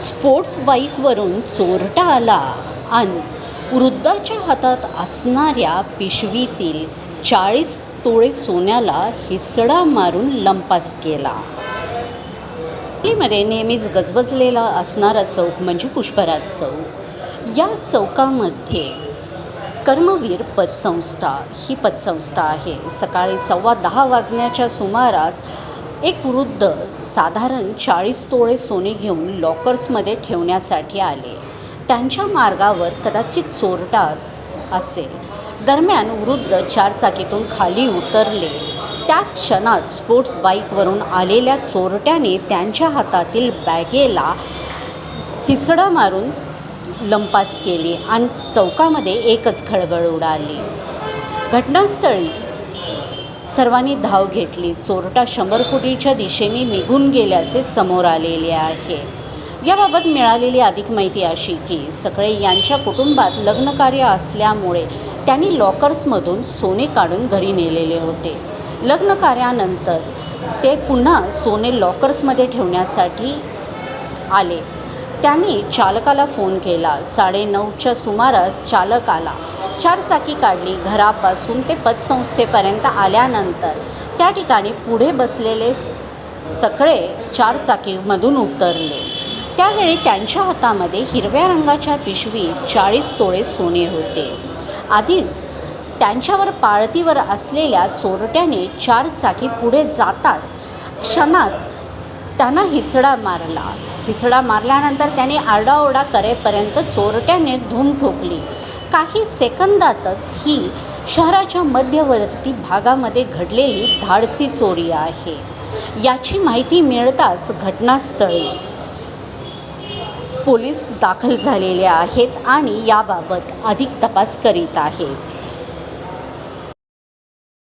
Sports बाईकवरून चोरटा आला आणि वृद्धाच्या हातात असणाऱ्या पिशवीतील चाळीस तोळे सोन्याला हिसडा मारून लंपास केला. दिल्लीमध्ये नेहमीच गजबजलेला असणारा चौक म्हणजे पुष्पराज चौक. या चौकामध्ये कर्मवीर पतसंस्था ही पतसंस्था आहे. सकाळी सव्वा दहा वाजण्याच्या सुमारास एक वृद्ध साधारण चाळीस तोळे सोने घेऊन लॉकर्समध्ये ठेवण्यासाठी आले. त्यांच्या मार्गावर कदाचित चोरटा अस असेल. दरम्यान वृद्ध चारचाकीतून खाली उतरले. त्या क्षणात स्पोर्ट्स बाईकवरून आलेल्या चोरट्याने त्यांच्या हातातील बॅगेला हिसडा मारून लंपास केली आणि चौकामध्ये एकच खळबळ उडाली. घटनास्थळी सर्वांनी धाव घेतली. चोरटा शंभर कोटीच्या दिशेने निघून गेल्याचे समोर आलेले आहे. याबाबत मिळालेली अधिक माहिती अशी की सगळे यांच्या कुटुंबात लग्नकार्य असल्यामुळे त्यांनी लॉकर्समधून सोने काढून घरी नेलेले होते. लग्नकार्यानंतर ते पुन्हा सोने लॉकर्समध्ये ठेवण्यासाठी आले. त्यांनी चालकाला फोन केला. साडेनऊच्या सुमारास चालक आला. चारचाकी काढली. घरापासून ते पतसंस्थेपर्यंत आल्यानंतर त्या ठिकाणी पुढे बसलेले स- सगळे चारचाकीमधून उतरले. त्यावेळी त्यांच्या हातामध्ये हिरव्या रंगाच्या पिशवीत चाळीस तोळे सोने होते. आधीच त्यांच्यावर पाळतीवर असलेल्या चोरट्याने चारचाकी पुढे जाताच क्षणात त्यांना हिसडा मारला. हिसडा मारल्यानंतर त्याने आरडाओरडा करेपर्यंत चोरट्याने धूम ठोकली. काही सेकंदातच ही शहराच्या मध्यवर्ती भागामध्ये घडलेली धाडसी चोरी आहे. याची माहिती मिळताच घटनास्थळी पोलीस दाखल झालेले आहेत आणि याबाबत अधिक तपास करीत आहेत.